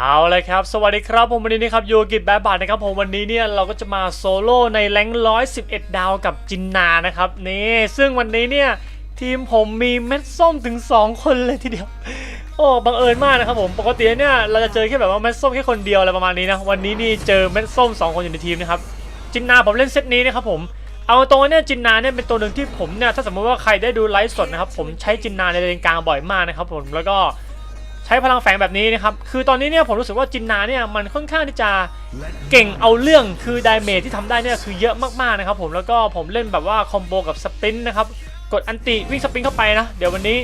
เอาเลยครับ สวัสดีครับผมวันนี้นะครับโยกิแบบบาทนะครับผมวันนี้เนี่ยเราก็จะมาโซโล่ในแรงร้อยสิบเอ็ดดาวกับจินนานะครับนี่ซึ่งวันนี้เนี่ยทีมผมมีเม็ดส้มถึง 2 คนเลยทีเดียว โอ้บังเอิญมากนะครับผมปกติเนี่ยเราจะเจอแค่แบบว่าเม็ดส้มแค่คนเดียวอะไรประมาณนี้นะวันนี้นี่เจอเม็ดส้ม 2 คนอยู่ในทีมนะครับจินนาผมเล่นเซตนี้นะครับผมเอาตรงเนี่ยจินนาเนี่ยเป็นตัวหนึ่งที่ผมเนี่ยถ้าสมมติว่าใครได้ดูไลฟ์สดนะครับผมใช้จินนาในเลนกลางบ่อยมากนะครับผมแล้วก็ ใช้พลังแฝงแบบนี้นะครับ คือตอนนี้เนี่ยผมรู้สึกว่าจินนาเนี่ยมันค่อนข้างที่จะเก่งเอาเรื่องคือไดเมจที่ทำได้เนี่ยคือเยอะมากๆนะครับผมแล้วก็ผมเล่นแบบว่าคอมโบกับสปรินต์นะครับกดอันติวิ่งสปรินต์เข้าไปนะ เดี๋ยววันนี้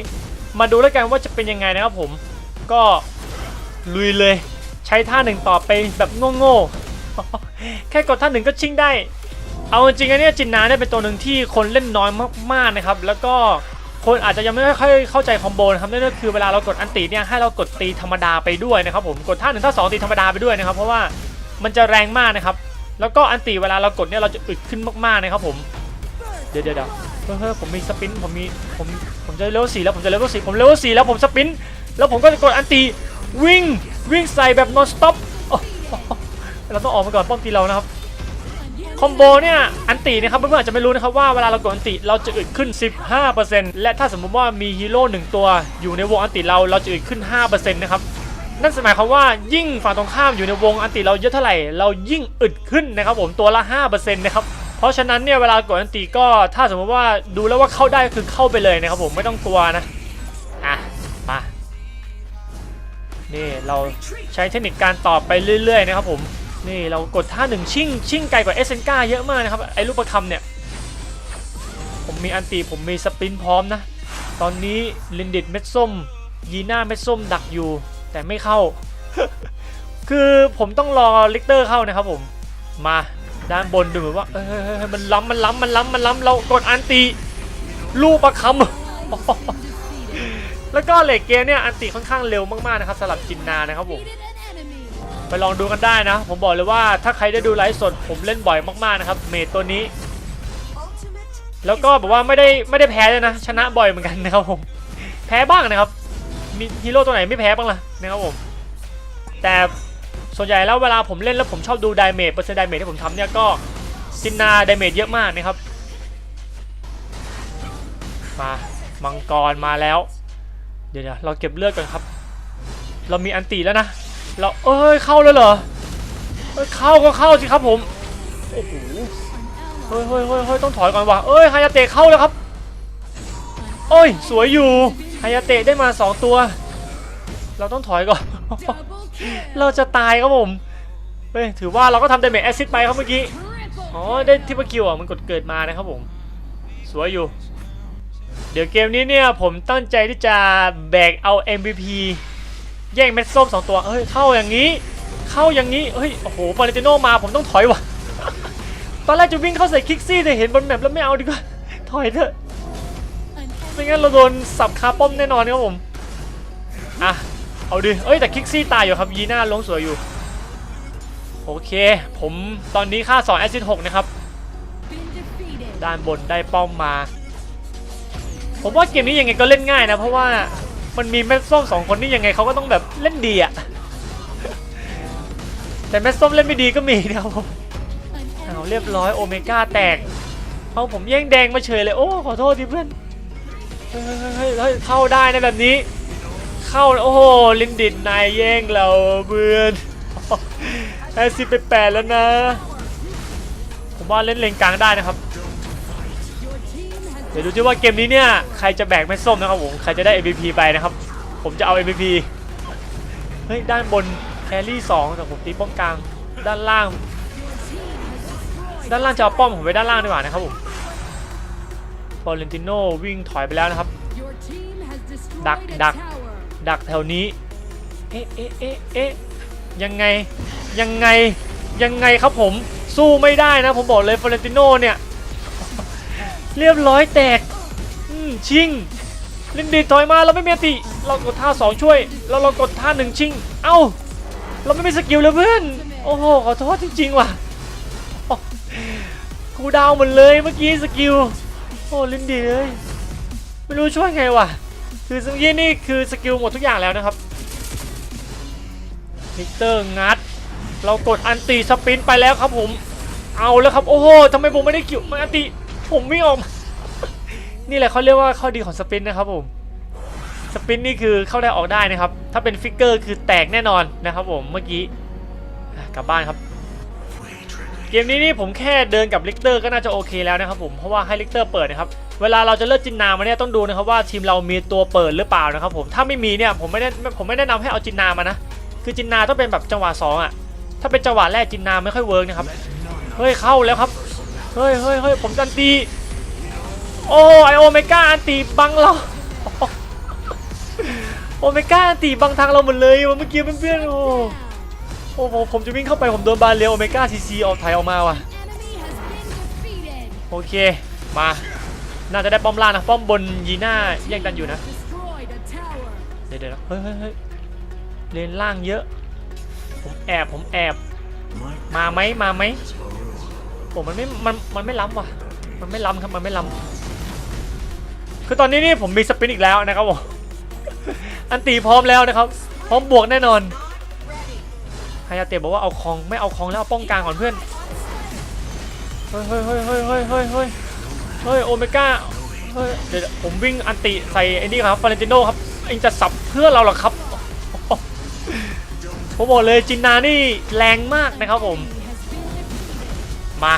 มาดูแล้วกันว่าจะเป็นยังไงนะครับผมก็ลุยเลย ใช้ท่าหนึ่งต่อไปแบบโง่ๆแค่กดท่าหนึ่งก็ชิงได้ เอาจริงๆอันเนี่ยจินนาเนี่ยเป็นตัวหนึ่งที่คนเล่นน้อยมากๆนะครับ แล้วก็ คนอาจจะยังไม่ค่อยเข้าใจคอมโบนะครับนั่นก็คือเวลาเรากดอันติเนี่ยให้เรากดตีธรรมดาไปด้วยนะครับผมกดท่าหนึ่งท่าสองตีธรรมดาไปด้วยนะครับ เพราะว่ามันจะแรงมากนะครับแล้วก็อันติเวลาเรากดเนี่ยเราจะอึดขึ้นมากๆนะครับผมเดี๋ยวเดี๋ยวเดี๋ยวเฮ้ยผมมีสปินผมมีผมผมจะเลเวลสี่แล้วผมจะเลเวลสี่ผมเลเวลสี่แล้วผมสปินแล้วผมก็จะกดอันติวิ่งวิ่งใส่แบบ non stop โอ้โหเราต้องออกมาก่อนป้อมตีเรานะครับ คอมโบเนี่ยอันตินะครับเพื่อนๆอาจจะไม่รู้นะครับว่าเวลาเรากดอันติเราจะอึดขึ้น 15%และถ้าสมมุติว่ามีฮีโร่หนึ่งตัวอยู่ในวงอันติเราเราจะอึดขึ้น 5%นะครับนั่นหมายความว่ายิ่งฝั่งตรงข้ามอยู่ในวงอันติเราเยอะเท่าไหร่เรายิ่งอึดขึ้นนะครับผมตัวละ 5%นะครับเพราะฉะนั้นเนี่ยเวลากดอันติก็ถ้าสมมติว่าดูแล้วว่าเข้าได้ก็คือเข้าไปเลยนะครับผมไม่ต้องกลัวนะอะมานี่เราใช้เทคนิคการตอบไปเรื่อยๆนะครับผม นี่เรากดท่าหนึ่งชิ่งชิ่งไกลกว่าเอเซนกาเยอะมากนะครับไอ้ลูกประคำเนี่ย ผมมีอันตีผมมีสปรินต์พร้อมนะ ตอนนี้ลินดิดเม็ดส้ม ยีน่าเม็ดส้มดักอยู่ แต่ไม่เข้า คือผมต้องรอลิกเตอร์เข้านะครับผมมาด้านบนดูเหมือนว่าเอ้ยเฮ้ยมันล้ำมันล้ำมันล้ำมันล้ำเรากดอันตีลูกประคำแล้วก็เหล็กเกมเนี่ยอันตีค่อนข้างเร็วมากๆนะครับสำหรับจินนานะครับผม ลองดูกันได้นะ ผมบอกเลยว่าถ้าใครได้ดูไลฟ์สดผมเล่นบ่อยมากๆนะครับ เมดตัวนี้ แล้วก็แบบว่าไม่ได้ไม่ได้แพ้เลยนะ ชนะบ่อยเหมือนกันนะครับผม แพ้บ้างนะครับ มีฮีโร่ตัวไหนไม่แพ้บ้างล่ะนะครับผม แต่ส่วนใหญ่แล้วเวลาผมเล่นแล้วผมชอบดูไดเมจเปอร์เซ็นต์ไดเมจที่ผมทำเนี่ยก็จินนาไดเมจเยอะมากนะครับ มามังกรมาแล้ว เดี๋ยวเราเก็บเลือดก่อนครับ เรามีอันตีแล้วนะ เราเอ้ยเข้าแล้วเหรอเข้าก็เข้าสิครับผมโอ้โหเฮ้ยเฮ้ยเฮ้ยต้องถอยก่อนว่ะเอ้ยฮายาเตะเข้าแล้วครับโอ้ยสวยอยู่ฮายาเตะได้มาสองตัว เราต้องถอยก่อน เราจะตายครับผมเฮ้ยถือว่าเราก็ทำเดเมจแอซิดไปครับเมื่อกี้อ๋อได้ทิปเปอร์คิวอะมันกดเกิดมานะครับผมสวยอยู่ เดี๋ยวเกมนี้เนี่ยผมตั้งใจที่จะแบกเอา MVP แย่งเม็ดส้มสองตัวเฮ้ยเข้าอย่างนี้ เข้าอย่างนี้เฮ้ยโอ้โหฟาเรนติโนมาผมต้องถอยว่ะตอนแรกจะวิ่งเข้าใส่คิกซี่แต่เห็นบนแมปแล้วไม่เอาดีกว่าถอยเถอะไม่งั้นเราโดนสับคาป้อมแน่นอนครับผมอะเอาดิเอ้ยแต่คิกซี่ตายอยู่ครับยีน่าลงสวยอยู่โอเค ผมตอนนี้ค่า2แอซิด6นะครับ ด้านบนได้ป้อมมา ผมว่าเกมนี้ยังไงก็เล่นง่ายนะ เพราะว่า มันมีแม่ส้มสองคนนี่ยังไงเขาก็ต้องแบบเล่นดีอะแต่แม่ส้มเล่นไม่ดีก็มีนะครับผมเอาเรียบร้อยโอเมก้าแตกเอาผมแย่งแดงมาเฉยเลยโอ้ขอโทษทีเพื่อนเฮ้ยเฮ้ยเฮ้ยเข้าได้นะแบบนี้ เข้าโอ้โหลินดิดนายแย่งเราเพื่อนแอซิไปแปดแล้วนะ ผมว่าเล่นเลนกลางได้นะครับ เดี๋ยวดูที่ว่าเกมนี้เนี่ยใครจะแบกแม่ส้มนะครับผมใครจะได้ MVP ไปนะครับ ผมจะเอา MVP เฮ้ยด้านบนแครี่2แต่ผมตีป้อมกลางด้านล่าง ด้านล่างจะเอาป้อมผมไว้ด้านล่างดีกว่านะครับผมฟอเรนติโนวิ่งถอยไปแล้วนะครับ ดักดักดักแถวนี้เอ๊ะเอ๊ะเอ๊ะเอ๊ะยังไงยังไงยังไงครับผมสู้ไม่ได้นะผมบอกเลยฟอเรนติโนเนี่ย เรียบร้อยแตกอืมชิงลินดีถอยมาเราไม่มีติ เรากดท่าสองช่วย เราเรากดท่าหนึ่งชิง เอ้า เราไม่มีสกิลเลยเพื่อน โอ้โห ขอโทษจริง ๆ ว่ะโอ้กูดาวหมดเลยเมื่อกี้สกิล โอ้ลินดีเลย ไม่รู้ช่วยไงว่ะ คือเมื่อกี้นี่คือสกิลหมดทุกอย่างแล้วนะครับลิกเตอร์งัด เรากดอันตีสปินไปแล้วครับผม เอาแล้วครับ โอ้โหทำไมผมไม่ได้คิวมันอันตี ผมวิ่ออกมนี่แหละเขาเรียกว่าข้อดีของสปินนะครับผม สปินนี่คือเข้าได้ออกได้นะครับ ถ้าเป็นฟิกเกอร์คือแตกแน่นอนนะครับผมเมื่อกี้กลับบ้านครับ เกมนี้นี่ผมแค่เดินกับลิกเตอร์ก็น่าจะโอเคแล้วนะครับผม เพราะว่าให้ลิกเตอร์เปิดนะครับ เวลาเราจะเลือกจินนามาเนี่ยต้องดูนะครับว่าทีมเรามีตัวเปิดหรือเปล่านะครับผม ถ้าไม่มีเนี่ยผมไม่ได้ผมไม่แนะนำให้เอาจินนามานะ คือจินนาต้องเป็นแบบจังหวะสองอะ ถ้าเป็นจังหวะแรกจินนาไม่ค่อยเวิร์กนะครับ เฮ้ยเข้าแล้วครับ เฮ้ยเฮ้ยเฮ้ยผมจันตี โอ้ไอโอเมก้าอันตีบังเรา โอเมก้าอันตีบังทางเราหมดเลยเมื่อกี้เพื่อนๆโอ้โอ้โหผมจะวิ่งเข้าไปผมโดนบาเรียโอเมก้าซีซีออกถ่ายออกมาว่ะ โอเค มา น่าจะได้ป้อมล่างนะป้อมบนยีน่าแย่งกันอยู่นะ เดี๋ยวเดี๋ยวนะเฮ้ยเฮ้ยเฮ้ยเลนล่างเยอะ ผมแอบผมแอบ มาไหมมาไหม โอ้มันไม่ มัน มันไม่ล้ำว่ะ มันไม่ล้ำครับ มันไม่ล้ำคือตอนนี้นี่ผมมีสปินอีกแล้วนะครับผม อันตีพร้อมแล้วนะครับ พร้อมบวกแน่นอนฮายาเตะบอกว่าเอาคองไม่เอาคองแล้วเอาป้องกลางก่อนเพื่อน เฮ้ยเฮ้ยเฮ้ยเฮ้ยเฮ้ยเฮ้ยเฮ้ยเฮ้ยโอเมก้า เฮ้ยเดี๋ยวผมวิ่งอันติใส่ไอ้นี่ครับฟาเรนติโนครับเองจะสับเพื่อเราหรอครับผมบอกเลยจินนานี่แรงมากนะครับผม มา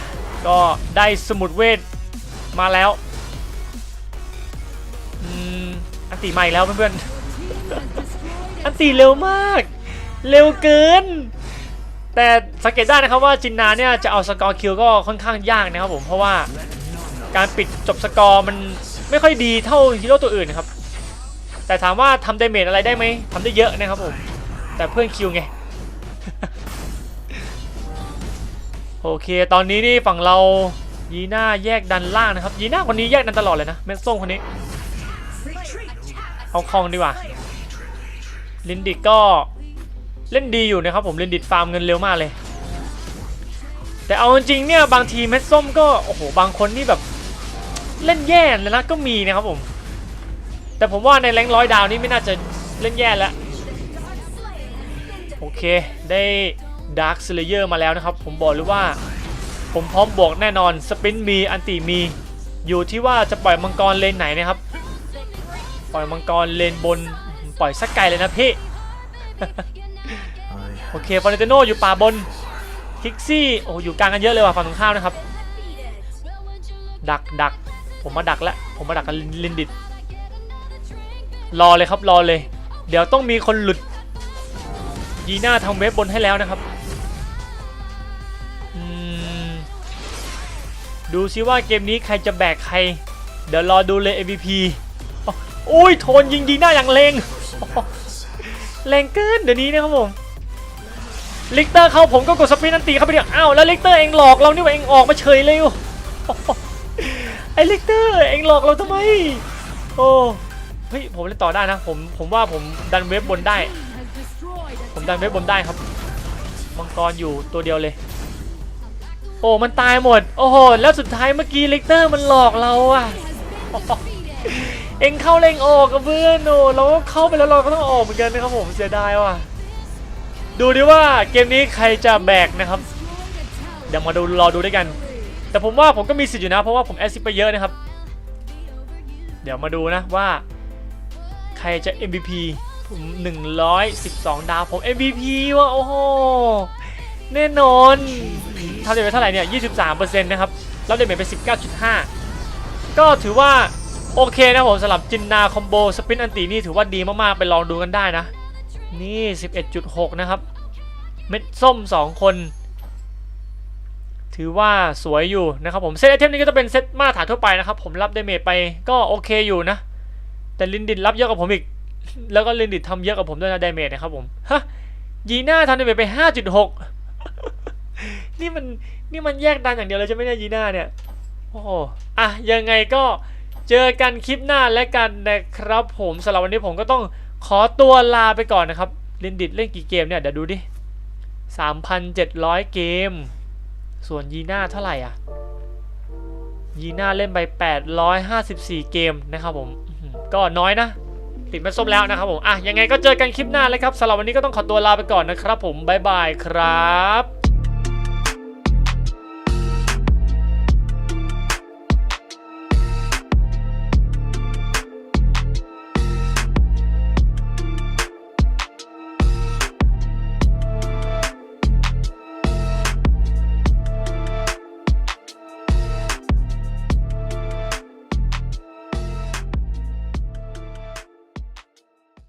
ก็ได้สมุดเวทมาแล้วอันติมาอีกแล้วเพื่อนๆ อันติเร็วมาก เร็วเกิน แต่สังเกตได้นะครับว่าจินนาเนี่ยจะเอาสกอร์คิวก็ค่อนข้างยากนะครับผม เพราะว่าการปิดจบสกอร์มันไม่ค่อยดีเท่าฮีโร่ตัวอื่นนะครับ แต่ถามว่าทำเดเมจอะไรได้ไหมทำได้เยอะนะครับผม แต่เพื่อนคิวไง โอเค ตอนนี้นี่ฝั่งเรายีน่าแยกดันล่างนะครับ ยีน่าคนนี้แยกดันตลอดเลยนะเมสส้มคนนี้ เอาคองดีกว่า ลินดิตก็เล่นดีอยู่นะครับผมลินดิตฟาร์มเงินเร็วมากเลย แต่เอาจริงเนี่ยบางทีเม็ดส้มก็โอ้โหบางคนนี่แบบเล่นแย่เลยนะก็มีนะครับผม แต่ผมว่าในแรงร้อยดาวนี่ไม่น่าจะเล่นแย่แล้วโอเคได้ ดาร์คสเลเยอร์มาแล้วนะครับ ผมบอกเลยว่า ผมพร้อมบวกแน่นอนสปินมีอันติมี อยู่ที่ว่าจะปล่อยมังกรเลนไหนนะครับ ปล่อยมังกรเลนบนปล่อยสักไกลเลยนะพี่ โอเคฟอร์เตโนอยู่ป่าบนคิกซี่โอ้อยู่กลางกันเยอะเลยว่ะฝั่งตรงข้ามนะครับ ดักดักผมมาดักแล้วผมมาดักกันลินดิตรอเลยครับรอเลย เดี๋ยวต้องมีคนหลุดยีน่าทำเว็บบนให้แล้วนะครับ ดูซิว่าเกมนี้ใครจะแบกใคร เดี๋ยวรอดูเลย MVP อุ้ยโทนยิงยีหน่าอย่างเลงแรงเกินเดี๋ยวนี้นะครับผมลิกเตอร์เข้าผมก็กดสปินนันตีเข้าไปเดียวอ้าวแล้วลิกเตอร์เองหลอกเรานี่ว่าเองออกมาเฉยเลยวะไอ้ลิกเตอร์เองหลอกเราทำไมโอ้เฮ้ยผมเล่นต่อได้นะผมผมว่าผมดันเว็บบนได้ ผมดันเว็บบนได้ครับมังกรอยู่ตัวเดียวเลย โอ้มันตายหมด โอ้โห แล้วสุดท้ายเมื่อกี้ลิกเตอร์มันหลอกเราอะเอ็งเข้าเล่งออกกับเพื่อนโอ้เราก็เข้าไปแล้วเราก็ต้องออกเหมือนกันนะครับผมเสียดายว่ะ ดูดิว่าเกมนี้ใครจะแบกนะครับ เดี๋ยวมาดูรอดูด้วยกัน แต่ผมว่าผมก็มีสิทธิ์อยู่นะ เพราะว่าผมแอสซิสไปเยอะนะครับ เดี๋ยวมาดูนะว่า ใครจะ MVP ผม112 ดาวผม MVP ว่ะโอ้โหแน่นอน ทำเดเมจเท่าไหร่เนี่ย 23%นะครับ รับเดเมจไป 19.5 ก็ถือว่าโอเคนะผมสำหรับจินนาคอมโบสปินอันตีนี่ถือว่าดีมากๆ ไปลองดูกันได้นะ นี่ 11.6 นะครับ เม็ดส้ม 2 คน ถือว่าสวยอยู่นะครับผม เซตไอเทมนี้ก็จะเป็นเซตมาตรฐานทั่วไปนะครับ ผมรับเดเมจไปก็โอเคอยู่นะ แต่ลินดิตรับเยอะกว่าผมอีก แล้วก็ลินดิตทำเยอะกว่าผมด้วยนะเดเมจนะครับผม ฮะยีน่าทำเดเมจไป 5.6 นี่มันนี่มันแยกดันอย่างเดียวเลยใช่ไหมเนี่ยยีน่าเนี่ยโอ้โหอะยังไงก็เจอกันคลิปหน้าและกันนะครับผมสำหรับวันนี้ผมก็ต้องขอตัวลาไปก่อนนะครับลินดิตเล่นกี่เกมเนี่ยเดี๋ยวดูดิ3,700 เกม ส่วนยีน่าเท่าไหร่อะยีน่าเล่นไป 854 เกมนะครับผมก็น้อยนะ ติดแม่ส้มแล้วนะครับผมอะยังไงก็เจอกันคลิปหน้าเลยครับสำหรับวันนี้ก็ต้องขอตัวลาไปก่อนนะครับผมบ๊ายบายครับ